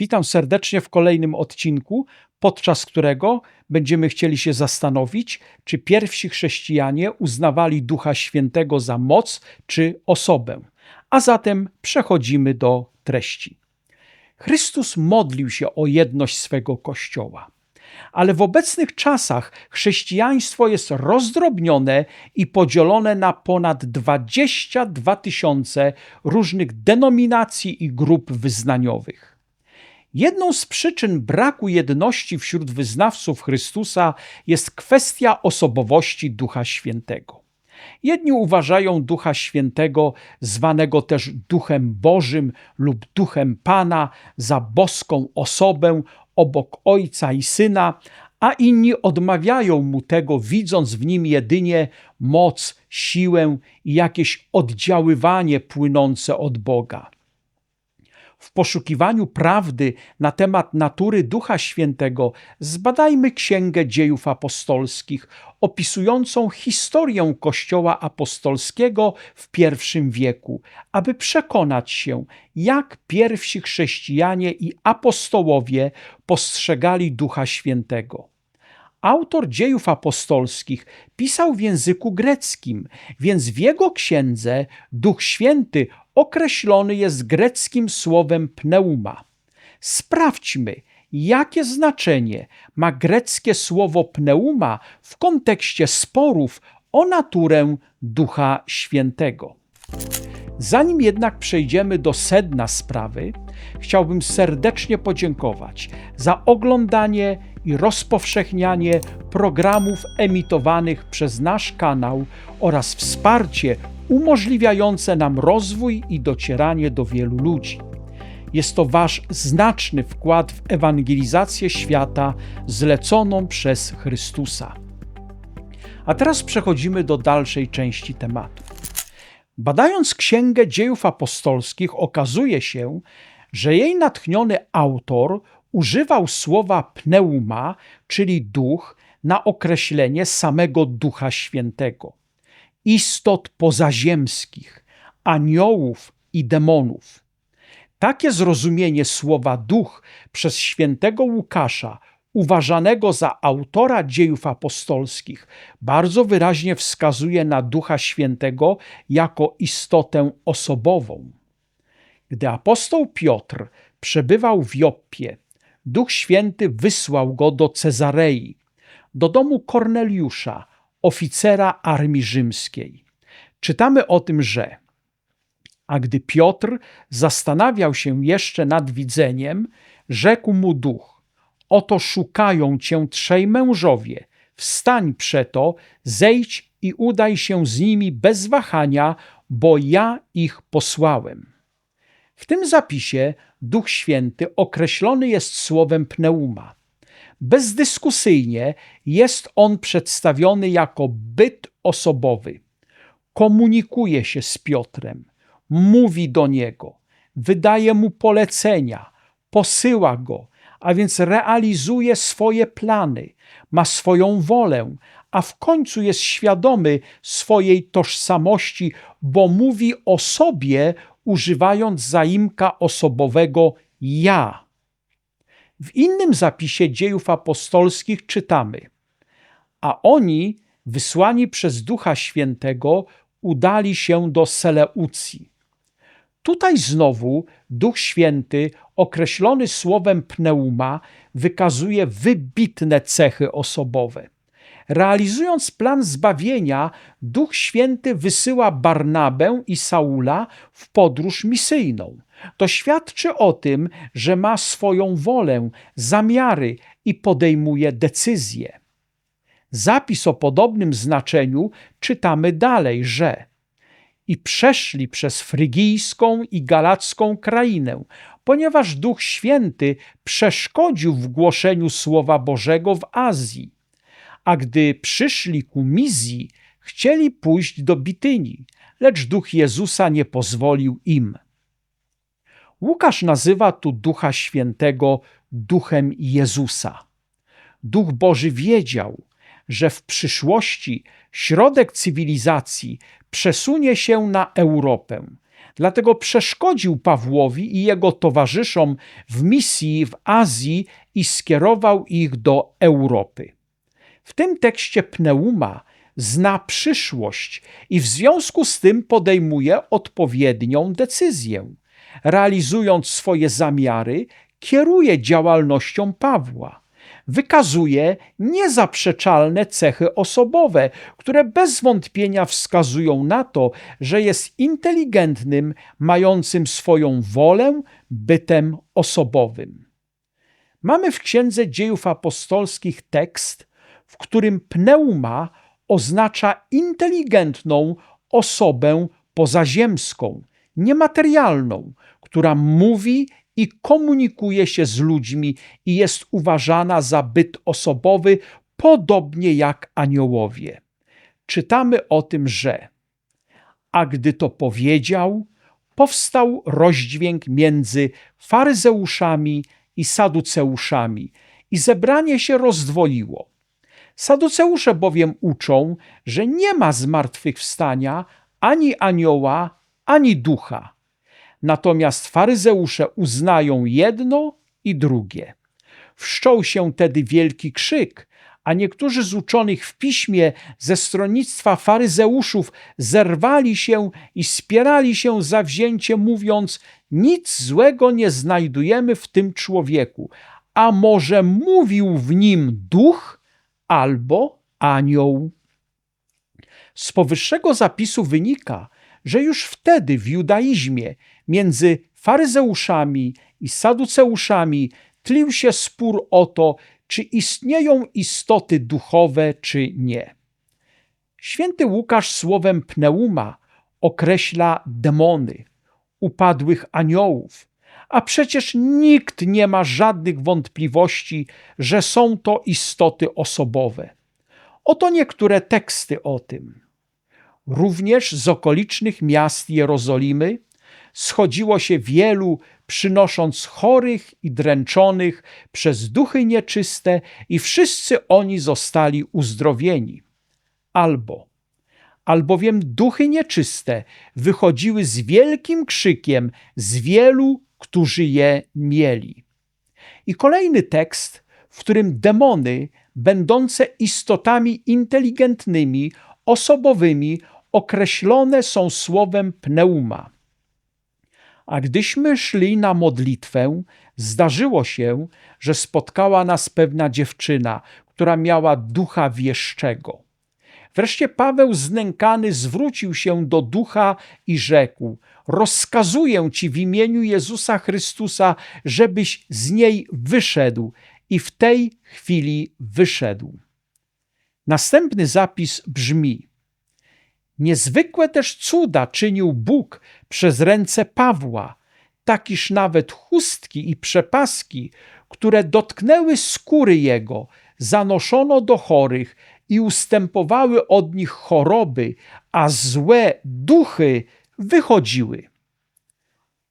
Witam serdecznie w kolejnym odcinku, podczas którego będziemy chcieli się zastanowić, czy pierwsi chrześcijanie uznawali Ducha Świętego za moc czy osobę. A zatem przechodzimy do treści. Chrystus modlił się o jedność swego Kościoła. Ale w obecnych czasach chrześcijaństwo jest rozdrobnione i podzielone na ponad 22 tysiące różnych denominacji i grup wyznaniowych. Jedną z przyczyn braku jedności wśród wyznawców Chrystusa jest kwestia osobowości Ducha Świętego. Jedni uważają Ducha Świętego, zwanego też Duchem Bożym lub Duchem Pana, za boską osobę obok Ojca i Syna, a inni odmawiają mu tego, widząc w nim jedynie moc, siłę i jakieś oddziaływanie płynące od Boga w poszukiwaniu prawdy na temat natury Ducha Świętego, zbadajmy Księgę Dziejów Apostolskich, opisującą historię Kościoła Apostolskiego w I wieku, aby przekonać się, jak pierwsi chrześcijanie i apostołowie postrzegali Ducha Świętego. Autor dziejów apostolskich pisał w języku greckim, więc w jego księdze Duch Święty określony jest greckim słowem pneuma. Sprawdźmy, jakie znaczenie ma greckie słowo pneuma w kontekście sporów o naturę Ducha Świętego. Zanim jednak przejdziemy do sedna sprawy, chciałbym serdecznie podziękować za oglądanie i rozpowszechnianie programów emitowanych przez nasz kanał oraz wsparcie umożliwiające nam rozwój i docieranie do wielu ludzi. Jest to Wasz znaczny wkład w ewangelizację świata zleconą przez Chrystusa. A teraz przechodzimy do dalszej części tematu. Badając Księgę Dziejów Apostolskich, okazuje się, że jej natchniony autor używał słowa pneuma, czyli duch, na określenie samego Ducha Świętego, istot pozaziemskich, aniołów i demonów. Takie zrozumienie słowa duch przez świętego Łukasza, uważanego za autora dziejów apostolskich, bardzo wyraźnie wskazuje na Ducha Świętego jako istotę osobową. Gdy apostoł Piotr przebywał w Joppie, Duch Święty wysłał go do Cezarei, do domu Korneliusza, oficera armii rzymskiej. Czytamy o tym, że a gdy Piotr zastanawiał się jeszcze nad widzeniem, rzekł mu duch: Oto szukają cię trzej mężowie. Wstań przeto, zejdź i udaj się z nimi bez wahania, bo ja ich posłałem. W tym zapisie Duch Święty określony jest słowem pneuma. Bezdyskusyjnie jest on przedstawiony jako byt osobowy. Komunikuje się z Piotrem, mówi do niego, wydaje mu polecenia, posyła go, a więc realizuje swoje plany, ma swoją wolę, a w końcu jest świadomy swojej tożsamości, bo mówi o sobie, używając zaimka osobowego ja. W innym zapisie dziejów apostolskich czytamy: A oni, wysłani przez Ducha Świętego, udali się do Seleucji. Tutaj znowu Duch Święty, określony słowem pneuma, wykazuje wybitne cechy osobowe. Realizując plan zbawienia, Duch Święty wysyła Barnabę i Saula w podróż misyjną. To świadczy o tym, że ma swoją wolę, zamiary i podejmuje decyzje. Zapis o podobnym znaczeniu czytamy dalej, że i przeszli przez frygijską i galacką krainę, ponieważ Duch Święty przeszkodził w głoszeniu Słowa Bożego w Azji a gdy przyszli ku Mizji, chcieli pójść do Bityni, lecz duch Jezusa nie pozwolił im. Łukasz nazywa tu Ducha Świętego Duchem Jezusa. Duch Boży wiedział, że w przyszłości środek cywilizacji przesunie się na Europę, Dlatego przeszkodził Pawłowi i jego towarzyszom w misji w Azji i skierował ich do Europy. W tym tekście pneuma zna przyszłość i w związku z tym podejmuje odpowiednią decyzję. Realizując swoje zamiary, kieruje działalnością Pawła. Wykazuje niezaprzeczalne cechy osobowe, które bez wątpienia wskazują na to, że jest inteligentnym, mającym swoją wolę, bytem osobowym. Mamy w Księdze Dziejów Apostolskich tekst, w którym pneuma oznacza inteligentną osobę pozaziemską, niematerialną, która mówi i komunikuje się z ludźmi i jest uważana za byt osobowy, podobnie jak aniołowie. Czytamy o tym, że a gdy to powiedział, powstał rozdźwięk między faryzeuszami i saduceuszami i zebranie się rozdwoiło. Saduceusze bowiem uczą, że nie ma zmartwychwstania ani anioła, ani ducha. Natomiast faryzeusze uznają jedno i drugie. Wszczął się tedy wielki krzyk, a niektórzy z uczonych w piśmie ze stronnictwa faryzeuszów zerwali się i spierali się zawzięcie, mówiąc: Nic złego nie znajdujemy w tym człowieku, a może mówił w nim duch albo anioł. Z powyższego zapisu wynika, że już wtedy w judaizmie między faryzeuszami i saduceuszami tlił się spór o to, czy istnieją istoty duchowe, czy nie. Święty Łukasz słowem pneuma określa demony, upadłych aniołów, a przecież nikt nie ma żadnych wątpliwości, że są to istoty osobowe. Oto niektóre teksty o tym. Również z okolicznych miast Jerozolimy schodziło się wielu, przynosząc chorych i dręczonych przez duchy nieczyste, i wszyscy oni zostali uzdrowieni. Albo, albowiem duchy nieczyste wychodziły z wielkim krzykiem z wielu, którzy je mieli. I kolejny tekst, w którym demony, będące istotami inteligentnymi, osobowymi, określone są słowem pneuma. A gdyśmy szli na modlitwę, zdarzyło się, że spotkała nas pewna dziewczyna, która miała ducha wieszczego. Wreszcie Paweł znękany zwrócił się do ducha i rzekł: Rozkazuję ci w imieniu Jezusa Chrystusa, żebyś z niej wyszedł. I w tej chwili wyszedł. Następny zapis brzmi: Niezwykłe też cuda czynił Bóg przez ręce Pawła, takiż nawet chustki i przepaski, które dotknęły skóry jego, zanoszono do chorych i ustępowały od nich choroby, a złe duchy wychodziły.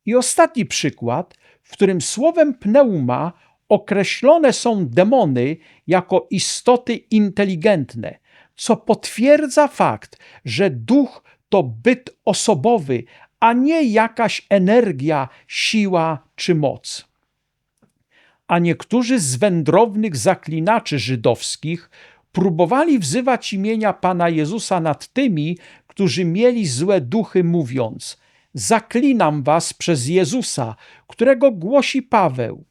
I ostatni przykład, w którym słowem pneuma określone są demony jako istoty inteligentne, co potwierdza fakt, że duch to byt osobowy, a nie jakaś energia, siła czy moc. A niektórzy z wędrownych zaklinaczy żydowskich próbowali wzywać imienia Pana Jezusa nad tymi, którzy mieli złe duchy, mówiąc: Zaklinam was przez Jezusa, którego głosi Paweł.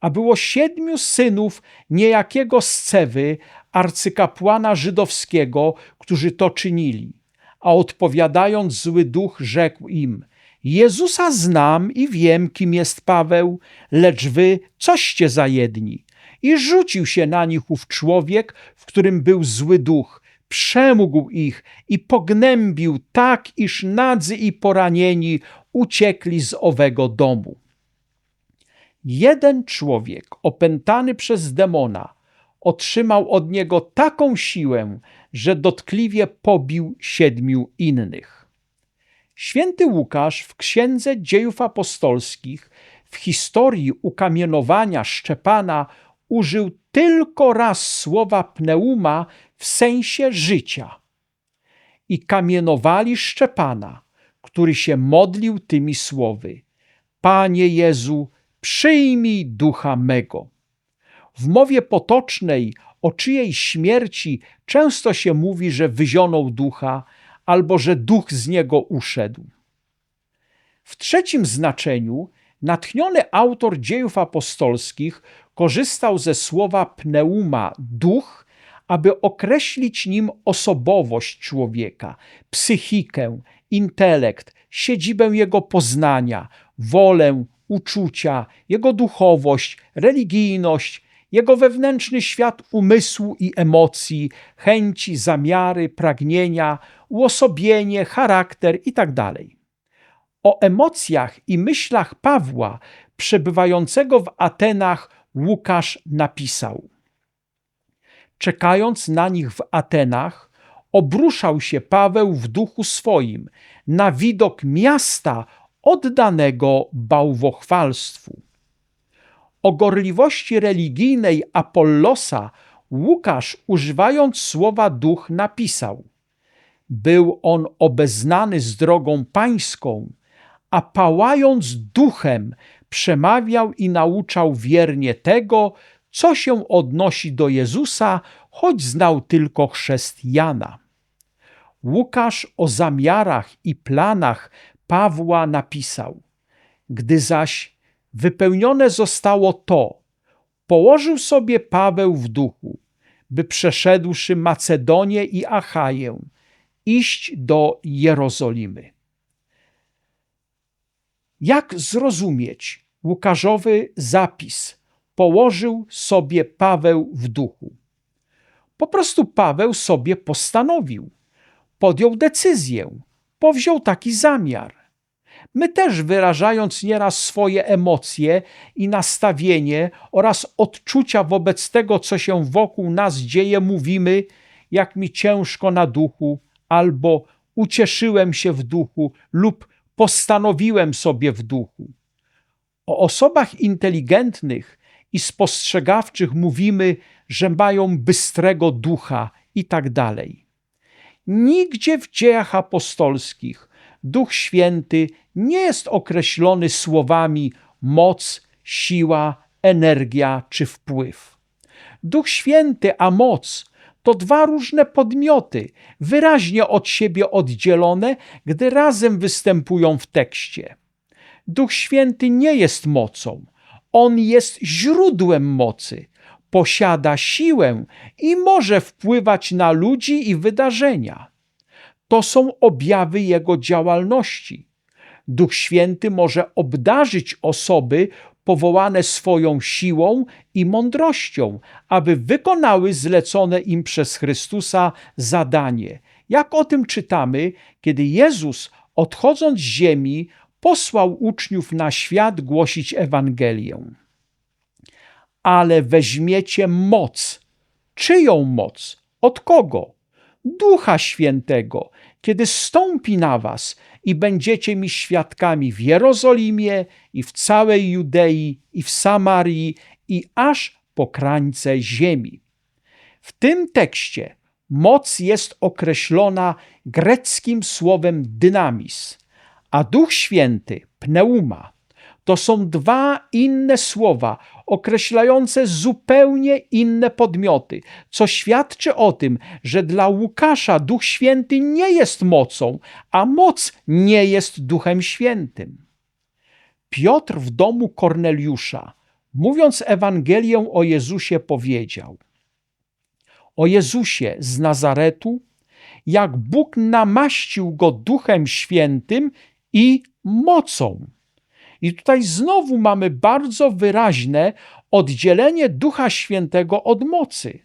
A było siedmiu synów niejakiego Scewy, arcykapłana żydowskiego, którzy to czynili. A odpowiadając zły duch, rzekł im: Jezusa znam i wiem, kim jest Paweł, lecz wy coście za jedni. I rzucił się na nich ów człowiek, w którym był zły duch, przemógł ich i pognębił tak, iż nadzy i poranieni uciekli z owego domu. Jeden człowiek opętany przez demona otrzymał od niego taką siłę, że dotkliwie pobił siedmiu innych. Święty Łukasz w Księdze Dziejów Apostolskich w historii ukamienowania Szczepana użył tylko raz słowa pneuma w sensie życia. I kamienowali Szczepana, który się modlił tymi słowy: Panie Jezu, przyjmij ducha mego. W mowie potocznej o czyjej śmierci często się mówi, że wyzionął ducha albo że duch z niego uszedł. W trzecim znaczeniu natchniony autor dziejów apostolskich korzystał ze słowa pneuma duch, aby określić nim osobowość człowieka, psychikę, intelekt, siedzibę jego poznania, wolę, uczucia, jego duchowość, religijność, jego wewnętrzny świat umysłu i emocji, chęci, zamiary, pragnienia, uosobienie, charakter itd. O emocjach i myślach Pawła przebywającego w Atenach Łukasz napisał: Czekając na nich w Atenach, obruszał się Paweł w duchu swoim na widok miasta oddanego bałwochwalstwu. O gorliwości religijnej Apollosa Łukasz, używając słowa duch, napisał: Był on obeznany z drogą pańską, a pałając duchem, przemawiał i nauczał wiernie tego, co się odnosi do Jezusa, choć znał tylko chrzest Jana. Łukasz o zamiarach i planach Pawła napisał: Gdy zaś wypełnione zostało to, położył sobie Paweł w duchu, by przeszedłszy Macedonię i Achaję, iść do Jerozolimy. Jak zrozumieć Łukaszowy zapis? Położył sobie Paweł w duchu. Po prostu Paweł sobie postanowił, podjął decyzję, powziął taki zamiar. My też wyrażając nieraz swoje emocje i nastawienie oraz odczucia wobec tego, co się wokół nas dzieje, mówimy, jak mi ciężko na duchu, albo ucieszyłem się w duchu, lub postanowiłem sobie w duchu. O osobach inteligentnych i spostrzegawczych mówimy, że mają bystrego ducha i tak dalej. Nigdzie w dziejach apostolskich Duch Święty nie jest określony słowami moc, siła, energia czy wpływ. Duch Święty a moc to dwa różne podmioty, wyraźnie od siebie oddzielone, gdy razem występują w tekście. Duch Święty nie jest mocą, on jest źródłem mocy, posiada siłę i może wpływać na ludzi i wydarzenia. To są objawy jego działalności. Duch Święty może obdarzyć osoby powołane swoją siłą i mądrością, aby wykonały zlecone im przez Chrystusa zadanie. Jak o tym czytamy, kiedy Jezus, odchodząc z ziemi, posłał uczniów na świat głosić Ewangelię. Ale weźmiecie moc. Czyją moc? Od kogo? Ducha Świętego, kiedy stąpi na was i będziecie mi świadkami w Jerozolimie i w całej Judei i w Samarii i aż po krańce ziemi. W tym tekście moc jest określona greckim słowem dynamis, a Duch Święty pneuma to są dwa inne słowa określające zupełnie inne podmioty, co świadczy o tym, że dla Łukasza Duch Święty nie jest mocą, a moc nie jest Duchem Świętym. Piotr w domu Korneliusza, mówiąc Ewangelię o Jezusie, powiedział: O Jezusie z Nazaretu, jak Bóg namaścił go Duchem Świętym i mocą i tutaj znowu mamy bardzo wyraźne oddzielenie Ducha Świętego od mocy.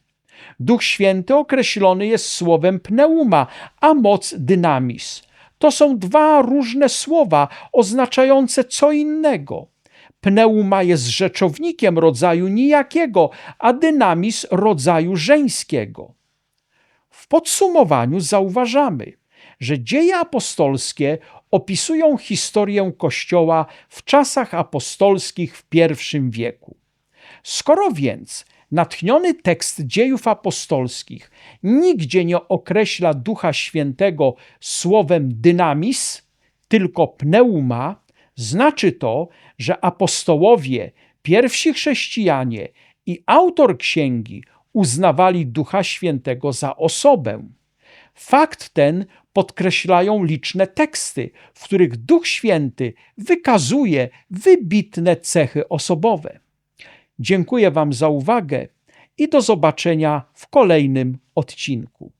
Duch Święty określony jest słowem pneuma, a moc dynamis. To są dwa różne słowa oznaczające co innego. Pneuma jest rzeczownikiem rodzaju nijakiego, a dynamis rodzaju żeńskiego. W podsumowaniu zauważamy, że dzieje apostolskie opisują historię Kościoła w czasach apostolskich w I wieku. Skoro więc natchniony tekst dziejów apostolskich nigdzie nie określa Ducha Świętego słowem dynamis, tylko pneuma, znaczy to, że apostołowie, pierwsi chrześcijanie i autor księgi uznawali Ducha Świętego za osobę. Fakt ten podkreślają liczne teksty, w których Duch Święty wykazuje wybitne cechy osobowe. Dziękuję Wam za uwagę i do zobaczenia w kolejnym odcinku.